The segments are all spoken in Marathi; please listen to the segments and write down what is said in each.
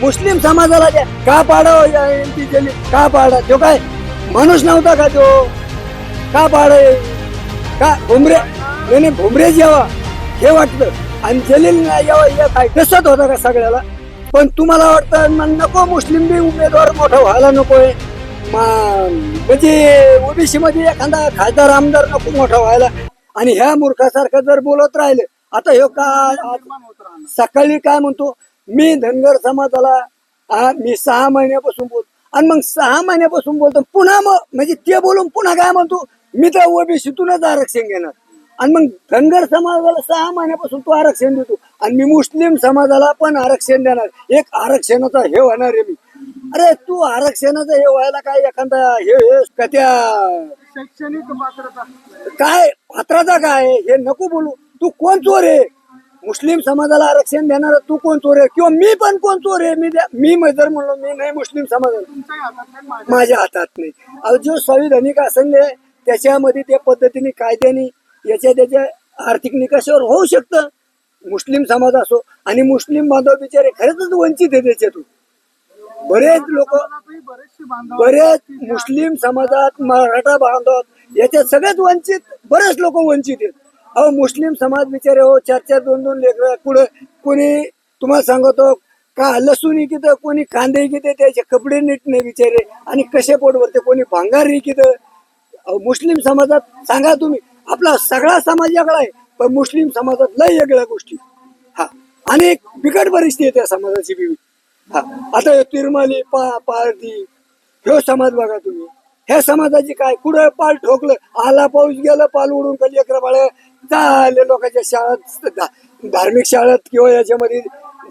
मुस्लिम समाजाला द्या का पाडाव या एमपी जलील का पाडा? तो काय माणूस नव्हता का तो? का पाड का भुमरे? नाही भुमरेच यावा हे वाटतं आणि जलील यावा काय कसत होता का सगळ्याला? पण तुम्हाला वाटतं मग नको मुस्लिम बी उमेदवार मोठा व्हायला नकोय. म्हणजे ओबीसी मध्ये एखादा खासदार आमदार नको मोठा व्हायला. आणि ह्या मूर्खासारखं जर बोलत राहिले आता ह्यो का सकाळी काय म्हणतो? मी धनगर समाजाला मी सहा महिन्यापासून बोल आणि मग सहा महिन्यापासून बोलतो पुन्हा मग म्हणजे ते बोलून पुन्हा काय म्हणतो? मी तर ओबीसीतूनच आरक्षण घेणार. आणि मग धनगर समाजाला सहा महिन्यापासून तू आरक्षण देतो. आणि मी मुस्लिम समाजाला पण आरक्षण देणार. एक आरक्षणाचा हे होणार आहे मी. अरे तू आरक्षणाचं हे व्हायला काय एखादा हे हे का त्या शैक्षणिक पात्रता. काय? पात्रता काय? हे नको बोलू. तू कोण चोर आहे? मुस्लिम समाजाला आरक्षण देणारा तू कोण चोर आहे? किंवा मी पण कोण चोर आहे? मी मी जर म्हणलो मी नाही मुस्लिम समाजाला माझ्या हातात नाही. अहो जो संविधानिक असंघ आहे त्याच्यामध्ये त्या पद्धतीने कायद्याने याच्या त्याच्या आर्थिक निकषावर होऊ शकतं. मुस्लिम समाज असो आणि मुस्लिम बांधव बिचारे खरंच वंचित आहे त्याच्यातून. बरेच लोक बरेच मुस्लिम समाजात मराठा बांधव याच्यात सगळ्यात वंचित बरेच लोक वंचित आहेत. अहो मुस्लिम समाज बिचारे हो चार चार दोन दोन लेकर पुढे कोणी तुम्हाला सांगतो का लसूण इकित कोणी कांदे इकित त्याचे कपडे नीट नाही बिचारे. आणि कसे पोट भरते कोणी भांगार इकित. मुस्लिम समाजात सांगा तुम्ही आपला सगळा समाज वेगळा आहे पण मुस्लिम समाजात लय वेगळ्या गोष्टी. हा आणि एक बिकट परिस्थिती आहे त्या समाजाची बी हा आता तिरमाली पा पारधी ह्यो समाज बघा तुम्ही. ह्या समाजाची काय? कुठं पाल ठोकलं? आला पाऊस गेलं पाल उडून कधी अकरा बाळ. आले लोकांच्या शाळेत धा- धार्मिक शाळेत किंवा याच्यामध्ये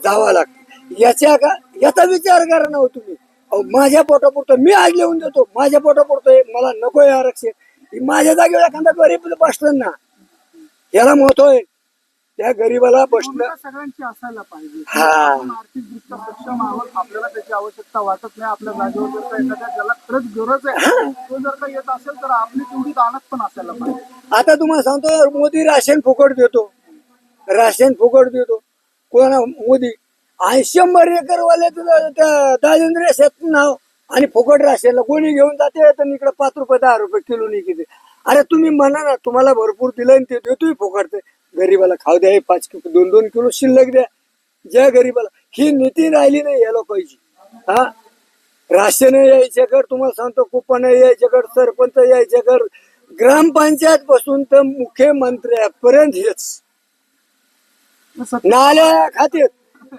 जावं लागतं. याच्या का याचा विचार करा ना हो तुम्ही. अहो माझ्या पोटापुरतं मी आज लिहून देतो. माझ्या पोटापुरतं हे मला नको आहे आरक्षण. माझ्या जागेवर एखादा गरीब बसलं ना याला महत्त्व आहे. त्या गरीबाला बसणं सगळ्यांची असायला पाहिजे. आर्थिकदृष्ट्या सक्षम आहोत आपल्याला त्याची आवश्यकता वाटत नाही आपल्या जागेवर जर का एखाद्या ज्याला खरंच गरज आहे. तो जर का येत असेल तर आपली तेवढी दानत पण असायला पाहिजे. आता तुम्हाला सांगतो मोदी राशन फुकट देतो. राशन फुकट देतो. कोणा मोदी? आणि शंभर एकर वाले दाजेंद्र शेत नाव आणि फुकट राशनला कोणी घेऊन जाते तर इकडे पाच रुपये दहा रुपये किलो किती अरे तुम्ही म्हणा ना तुम्हाला भरपूर दिलं ते देतोय फुकट. ते गरीबाला खाऊ द्या हे पाच किलो दोन दोन किलो शिल्लक द्या. ज्या गरीबाला ही नीती राहिली नाही या लोकांची. हा? राशन यायच्याकड तुम्हाला सांगतो कुपन यायच्याकड सरपंच यायच्याकड ग्रामपंचायत पासून तर मुख्यमंत्र्यापर्यंत हेच. नाल्या खातेत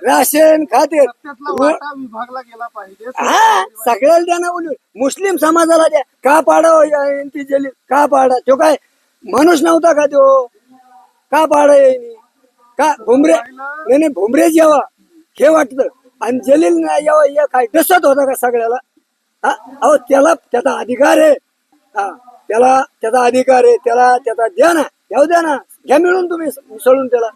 राशन खातेत विभागला गेला पाहिजे. हा? सगळ्याला द्या ना बोलू मुस्लिम समाजाला द्या. का एमपी जलील का पाडा? तो काय? माणूस नव्हता का तो? का पाडा येईनी का भुमरे? नाही नाही भुमरेच यावा हे वाटतं. आणि जलील नाही यावा या काय डसत होता का सगळ्याला? हा? अहो त्याला त्याचा अधिकार आहे. हा त्याला त्याचा अधिकार आहे त्याला त्याचा द्या ना घेऊ द्या ना. घ्या मिळून तुम्ही मिसळून त्याला.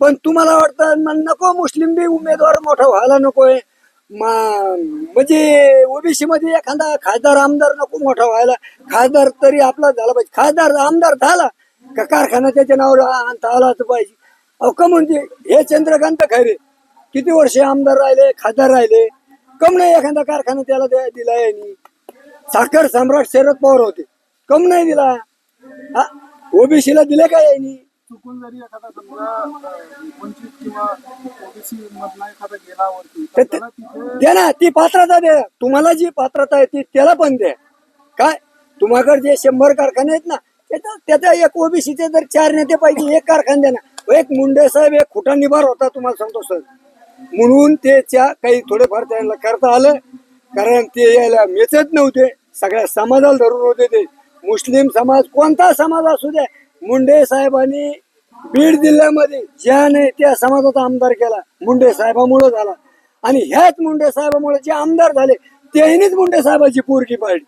पण तुम्हाला वाटतं मग नको मुस्लिम बी उमेदवार मोठा व्हायला नकोय म्हणजे ओबीसी मध्ये एखादा खासदार आमदार नको मोठा व्हायला. खासदार तरी आपला झाला पाहिजे. खासदार आमदार झाला. का कारखाना त्याच्या नावावर आणता आलाच पाहिजे. अहो का म्हणजे हे चंद्रकांत खैरे? किती वर्ष आमदार राहिले खासदार राहिले? कम नाही एखादा कारखाना त्याला दिला यांनी. साखर सम्राट शरद पवार होते. कम नाही दिला. हा ओबीसीला दिले का यांनी? चुकून जरी एखादा समजा अं, वंचित किंवा ओबीसी मधला एखादा गेला वरती तर तर ते- त्याला तिथे द्या ना ती पात्रता द्या तुम्हाला जी पात्रता आहे ती त्याला पण द्या काय? तुम्हाकडे जे शंभर कारखाने आहेत ना त्याचा त्याचा एक ओबीसीचे जर चार नेते पाहिजे एक कारखाना एक मुंडे साहेब एक खोटा निभार होता तुम्हाला सांगतो सर. म्हणून त्याच्या काही थोडेफार त्यांना करता आलं. कारण ते यायला मेचत नव्हते. सगळ्या समाजाला धरून होते ते. मुस्लिम समाज कोणता समाज असू द्या मुंडे साहेबांनी बीड जिल्ह्यामध्ये ज्याने त्या समाजाचा आमदार केला मुंडे साहेबामुळे झाला. आणि ह्याच मुंडे साहेबामुळे जे आमदार झाले त्यांनीच मुंडे साहेबाची पोरकी पाडली.